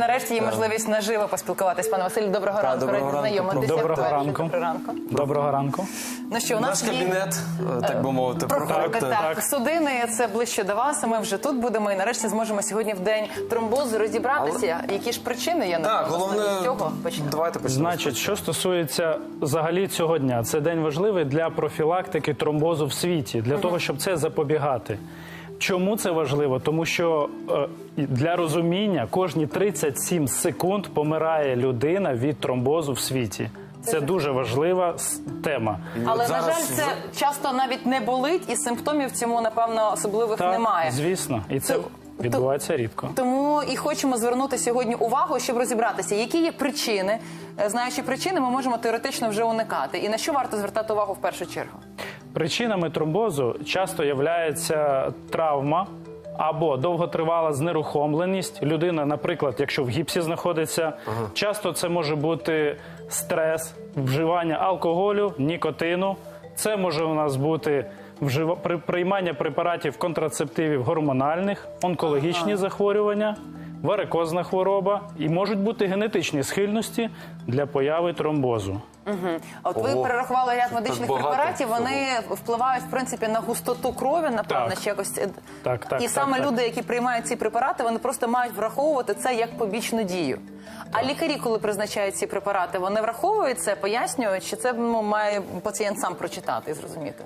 нарешті є можливість наживо поспілкуватись. Пане Василю, доброго ранку. доброго ранку. знайомитися. Доброго вперше. ранку. Доброго ранку. Доброго ранку. Ну що, у Наш нас є... кабінет, е, так би мовити, Проходьте, так, Так. судини, це ближче до вас. а Ми вже тут будемо і нарешті зможемо сьогодні в день тромбозу розібратися. Які ж причини є Так, головне, з цього почнемо. давайте почнемо. Значить, що стосується взагалі цього дня, це день важливий для профілактики тромбозу в світі, для того, щоб це запобігати. Чому це важливо? Тому що е, для розуміння кожні 37 секунд помирає людина від тромбозу в світі. Це дуже важлива с- тема. Але на жаль, це часто навіть не болить, і симптомів цьому напевно особливих Так, немає. звісно, і це То- відбувається рідко. Тому і хочемо звернути сьогодні увагу, щоб розібратися, які є причини. Е, Знаючи причини, ми можемо теоретично вже уникати. І на що варто звертати увагу в першу чергу? Причинами тромбозу часто являється травма або довготривала знерухомленість. Людина, наприклад, якщо в гіпсі знаходиться, часто це може бути стрес, вживання алкоголю, нікотину. Це може у нас бути вжива... при- приймання препаратів контрацептивів гормональних, онкологічні захворювання. Варикозна хвороба і можуть бути генетичні схильності для появи тромбозу. От ви Ого, перерахували ряд медичних багато препаратів. Вони впливають в принципі на густоту крові, напевно, Так. чи якось е, Так, так, і так, саме так. люди, які приймають ці препарати, вони просто мають враховувати це як побічну дію. А лікарі, коли призначають ці препарати, вони враховують це, пояснюють, чи це ну, має пацієнт сам прочитати і зрозуміти.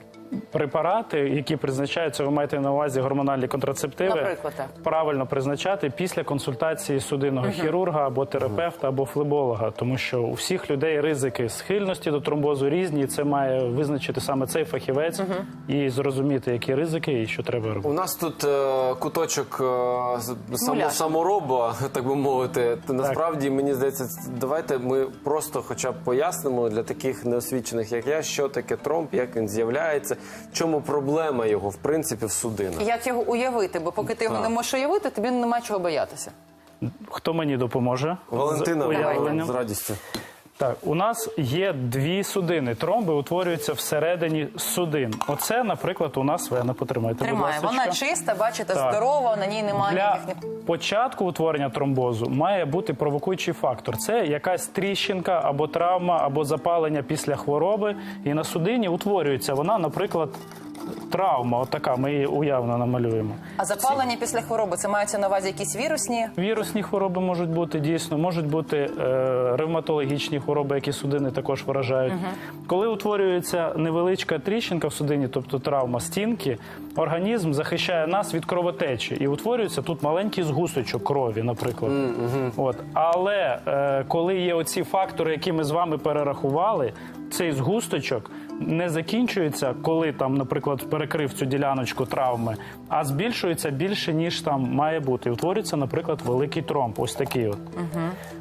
Препарати, які призначаються, ви маєте на увазі гормональні контрацептиви, Наприклад, так. правильно призначати після консультації судинного хірурга або терапевта, або флеболога, тому що у всіх людей ризики схильності до тромбозу різні. і Це має визначити саме цей фахівець і зрозуміти, які ризики і що треба робити. У нас тут е, куточок е, само, самороба, так би мовити. Та Насправді мені здається, давайте ми просто хоча б пояснимо для таких неосвічених, як я, що таке тромб, як він з'являється, чому проблема його в принципі в судинах. Як його уявити? Бо поки ти його не можеш уявити, тобі нема чого боятися. Хто мені допоможе? Валентина з з радістю. Так, у нас є дві судини. Тромби утворюються всередині судин. Оце, наприклад, у нас вена. Потримайте, Тримає. будь Вона чиста, бачите, Так. здорова, на ній немає Для ніяких початку утворення тромбозу має бути провокуючий фактор. Це якась тріщинка або травма, або запалення після хвороби. І на судині утворюється вона, наприклад, травма. Отака, ми її уявно намалюємо. А запалення після хвороби це мається на увазі якісь вірусні? Вірусні хвороби можуть бути дійсно, можуть бути е, ревматологічні хвороби, які судини також вражають. Коли утворюється невеличка тріщинка в судині, тобто травма стінки, організм захищає нас від кровотечі і утворюється тут маленький згусточок крові, наприклад. От. Але е, коли є оці фактори, які ми з вами перерахували, цей згусточок не закінчується, коли там, наприклад, перекрив цю діляночку травми, а збільшується більше, ніж там має бути. І утворюється, наприклад, великий тромб. Ось такий от.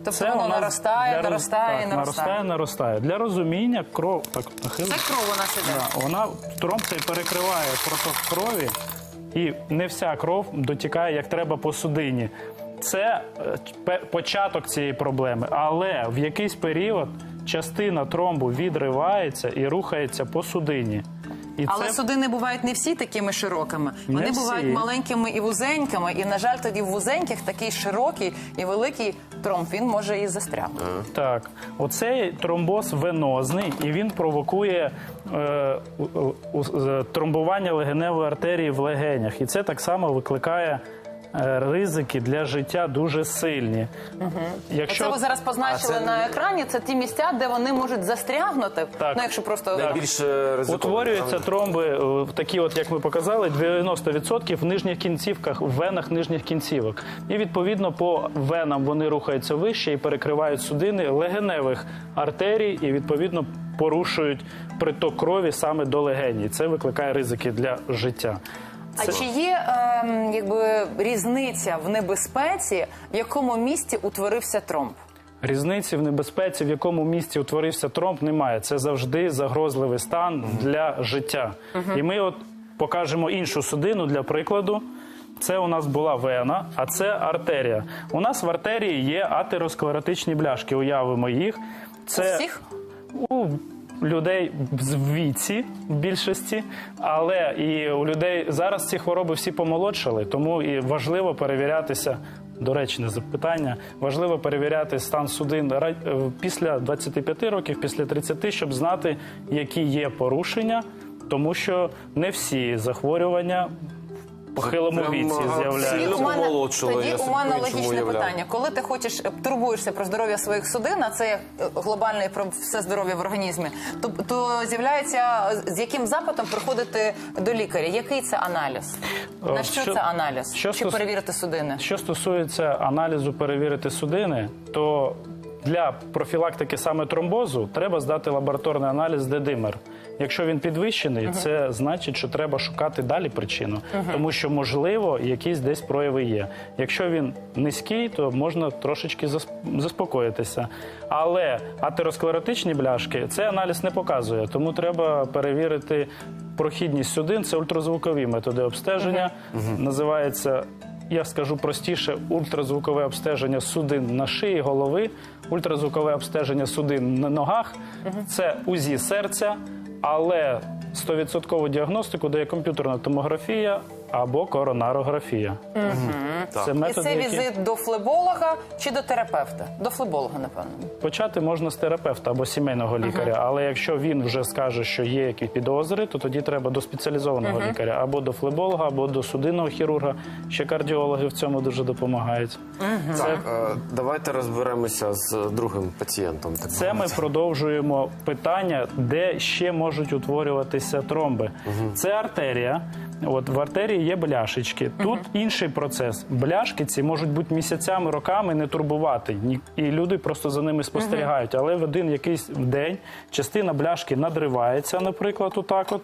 Тобто воно наростає, для наростає так, наростає. наростає, наростає. Для розуміння кров так. Це кров у нас іде. Да, вона тромб цей перекриває проток крові, і не вся кров дотікає як треба по судині. Це е, початок цієї проблеми, але в якийсь період частина тромбу відривається і рухається по судині. І Але це судини бувають не всі такими широкими. Не Вони всі. бувають маленькими і вузенькими. І, на жаль, тоді в вузеньких такий широкий і великий тромб, він може і застрягнути. Так, оцей тромбоз венозний, і він провокує е, у- у- у- тромбування легеневої артерії в легенях. І це так само викликає е, ризики для життя дуже сильні. Якщо Це ви зараз позначили це- на екрані. Це ті місця, де вони можуть застрягнути. Так. Ну, якщо просто Найбільше ризиково. Утворюються тромби, е, такі, от як ми показали, 90% в нижніх кінцівках, в венах нижніх кінцівок. І відповідно по венам вони рухаються вище і перекривають судини легеневих артерій, і відповідно порушують приток крові саме до легеній. Це викликає ризики для життя. А чи є ем, якби різниця в небезпеці, в якому місці утворився тромб? Різниці в небезпеці, в якому місці утворився тромб, немає. Це завжди загрозливий стан для життя. І ми от покажемо іншу судину для прикладу. Це у нас була вена, а це артерія. У нас в артерії є атеросклеротичні бляшки. Уявимо їх. Це Всіх? у людей в віці в більшості, але і у людей зараз ці хвороби всі помолодшали, тому і важливо перевірятися доречне запитання. Важливо перевіряти стан судин е, після 25 років, після 30, щоб знати, які є порушення, тому що не всі захворювання похилому віці мене, тоді у мене логічне питання. Коли ти хочеш е, турбуєшся про здоров'я своїх судин, а це як е, глобальне про все здоров'я в організмі, то, то з'являється з яким запитом приходити до лікаря? Який це аналіз? На Е, що, що- це аналіз? що Чи стос- перевірити судини? Що стосується аналізу перевірити судини, то для профілактики саме тромбозу треба здати лабораторний аналіз дедимер. Якщо він підвищений, це значить, що треба шукати далі причину, тому що можливо якісь десь прояви є. Якщо він низький, то можна трошечки засп- заспокоїтися. Але атеросклеротичні бляшки цей аналіз не показує, тому треба перевірити прохідність судин. Це ультразвукові методи обстеження. Називається я скажу простіше, ультразвукове обстеження судин на шиї, голови, ультразвукове обстеження судин на ногах це УЗІ серця, але 100% діагностику дає комп'ютерна томографія або коронарографія. Це І методи, це які візит до флеболога чи до терапевта? До флеболога, напевно. почати можна з терапевта або сімейного лікаря. Але якщо він вже скаже, що є якісь підозри, то тоді треба до спеціалізованого лікаря або до флеболога, або до судинного хірурга. Ще кардіологи в цьому дуже допомагають. Так, е, давайте розберемося з другим пацієнтом. так Це ми продовжуємо питання, де ще можуть утворюватися тромби. Це артерія. От в артерії є бляшечки. Тут інший процес. Бляшки ці можуть бути місяцями, роками не турбувати. Ні- І люди просто за ними спостерігають. Але в один якийсь день частина бляшки надривається, наприклад, отак от.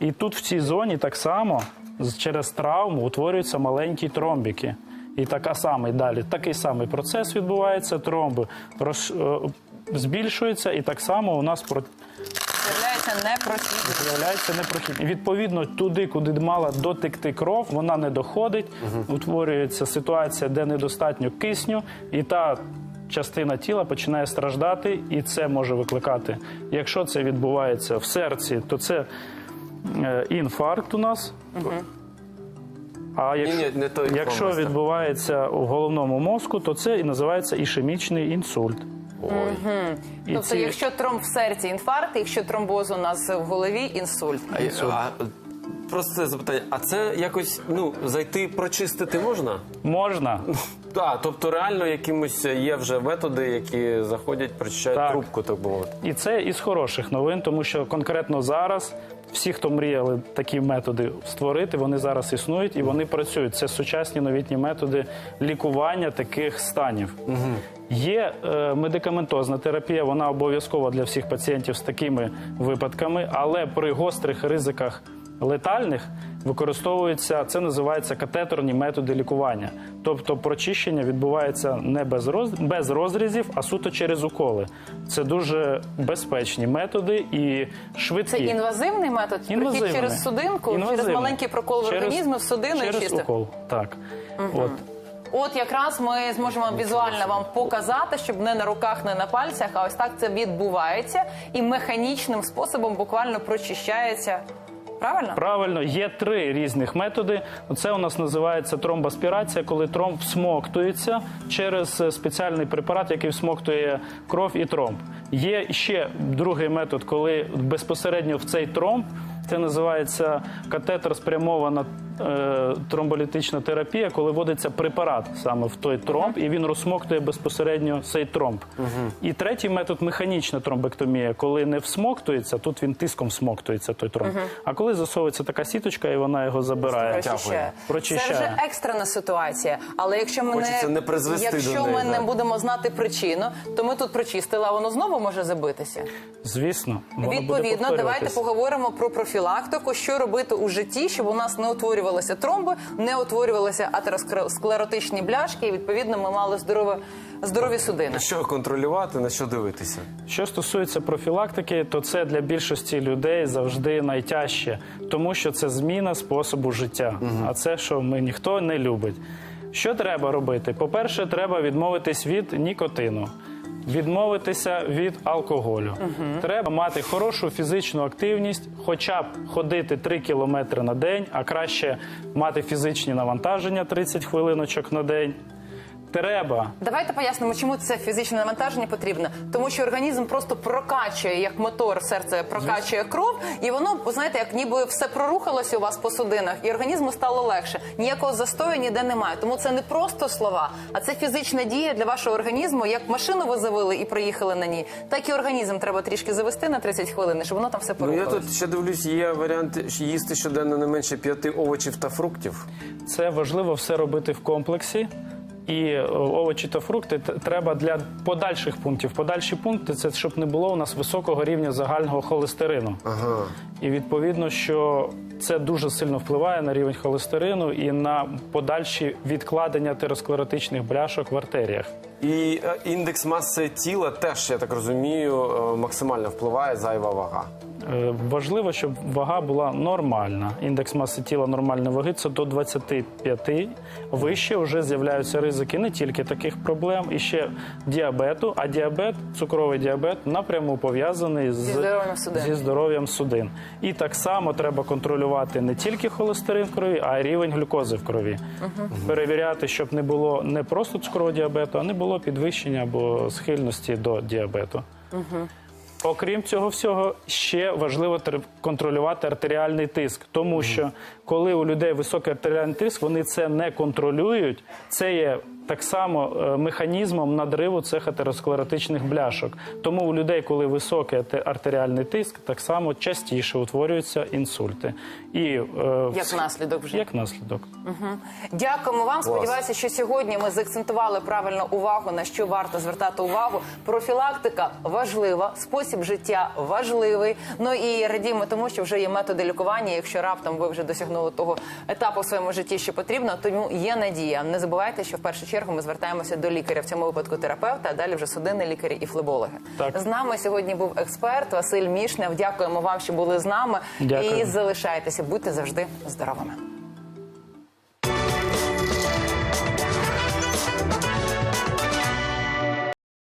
І тут в цій зоні так само через травму утворюються маленькі тромбики. І така самий далі, такий самий процес відбувається. Тромби роз, е, збільшуються, і так само у нас про З'являється непрохідність. з'являється непрохідні. Відповідно, туди, куди мала дотекти кров, вона не доходить. Утворюється ситуація, де недостатньо кисню, і та частина тіла починає страждати, і це може викликати. Якщо це відбувається в серці, то це е, інфаркт у нас. А якщо, Ні, ні, не той якщо відбувається в головному мозку, то це і називається ішемічний інсульт. Ой. І Тобто, ці- якщо тромб в серці інфаркт, якщо тромбоз у нас в голові інсульт. А, я- а, просто запитання, а це якось ну зайти прочистити можна? можна Так, тобто реально якимось є вже методи, які заходять, прочищають Так. трубку, так би мовити. І це із хороших новин, тому що конкретно зараз всі, хто мріяли такі методи створити, вони зараз існують і вони працюють. Це сучасні новітні методи лікування таких станів. Є е, медикаментозна терапія, вона обов'язкова для всіх пацієнтів з такими випадками, але при гострих ризиках летальних використовуються, це називається катетерні методи лікування. Тобто прочищення відбувається не без, роз, без розрізів, а суто через уколи. Це дуже безпечні методи і швидкі. Це інвазивний метод? Інвазивний. Через судинку, через маленький прокол в Через- організмі, в судину і через чисто. укол. Так. От. От якраз ми зможемо візуально вам показати, щоб не на руках, не на пальцях, а ось так це відбувається і механічним способом буквально прочищається. Правильно? Правильно, є три різних методи. Це у нас називається тромбаспірація, коли тромб всмоктується через е, спеціальний препарат, який всмоктує кров і тромб. Є ще другий метод, коли безпосередньо в цей тромб. Це називається катетер спрямована е, тромболітична терапія, коли вводиться препарат саме в той тромб, і він розсмоктує безпосередньо цей тромб. І третій метод механічна тромбектомія, коли не всмоктується, тут він тиском всмоктується той тромб. А коли засовується така сіточка, і вона його забирає. Прочищає. Це вже екстрена ситуація. Але якщо ми Хочеться не призвести якщо до неї, ми не будемо знати причину, то ми тут прочистили, а воно знову може забитися. Звісно, воно буде Відповідно, давайте повторюватись. поговоримо про профілактику, що робити у житті, щоб у нас не утворювалися тромби, не утворювалися атеросклеротичні бляшки, і відповідно ми мали здорове, здорові судини. На що контролювати, на що дивитися? Що стосується профілактики, то це для більшості людей завжди найтяжче, тому що це зміна способу життя. А це, що ми ніхто не любить. Що треба робити? По-перше, треба відмовитись від нікотину. Відмовитися від алкоголю. Треба мати хорошу фізичну активність, хоча б ходити 3 кілометри на день, а краще мати фізичні навантаження 30 хвилиночок на день. Треба Давайте пояснимо, чому це фізичне навантаження потрібно. Тому що організм просто прокачує, як мотор, серце прокачує кров, і воно, знаєте, як ніби все прорухалося у вас по судинах, і організму стало легше. Ніякого застою ніде немає. Тому це не просто слова, а це фізична дія для вашого організму. Як машину ви завели і проїхали на ній, так і організм треба трішки завести на 30 хвилин, щоб воно там все Ну я тут ще дивлюсь, є варіант їсти щоденно не менше п'яти овочів та фруктів. Це важливо все робити в комплексі. І е, овочі та фрукти треба для подальших пунктів. Подальші пункти це щоб не було у нас високого рівня загального холестерину. Ага. І відповідно, що це дуже сильно впливає на рівень холестерину і на подальші відкладення атеросклеротичних бляшок в артеріях. І е, індекс маси тіла теж, я так розумію, е, максимально впливає зайва вага. Е, Важливо, щоб вага була нормальна. Індекс маси тіла нормальної ваги це до 25. Вище вже з'являються ризики не тільки таких проблем, і ще діабету. А діабет, цукровий діабет, напряму пов'язаний з Зі здоров'ям судин. І так само треба контролювати не тільки холестерин в крові, а й рівень глюкози в крові. Перевіряти, щоб не було не просто цукрового діабету, а не було підвищення або схильності до діабету. Окрім цього всього, ще важливо тр- контролювати артеріальний тиск, тому що коли у людей високий артеріальний тиск, вони це не контролюють. Це є так само е, механізмом надриву цих атеросклеротичних бляшок. Тому у людей, коли високий арте- артеріальний тиск, так само частіше утворюються інсульти. І е, Як наслідок вже. як наслідок. Дякуємо вам. Сподіваюся, що сьогодні ми заакцентували правильно увагу на що варто звертати увагу. Профілактика важлива, спосіб життя важливий. Ну і радіємо тому, що вже є методи лікування. Якщо раптом ви вже досягнули того етапу в своєму житті, що потрібно, тому є надія. Не забувайте, що в першу чергу ми звертаємося до лікаря в цьому випадку терапевта, а далі вже судини лікарі і флебологи. Так. З нами сьогодні був експерт Василь Мішнев. Дякуємо вам, що були з нами. Дякую. І залишайтеся, будьте завжди здоровими.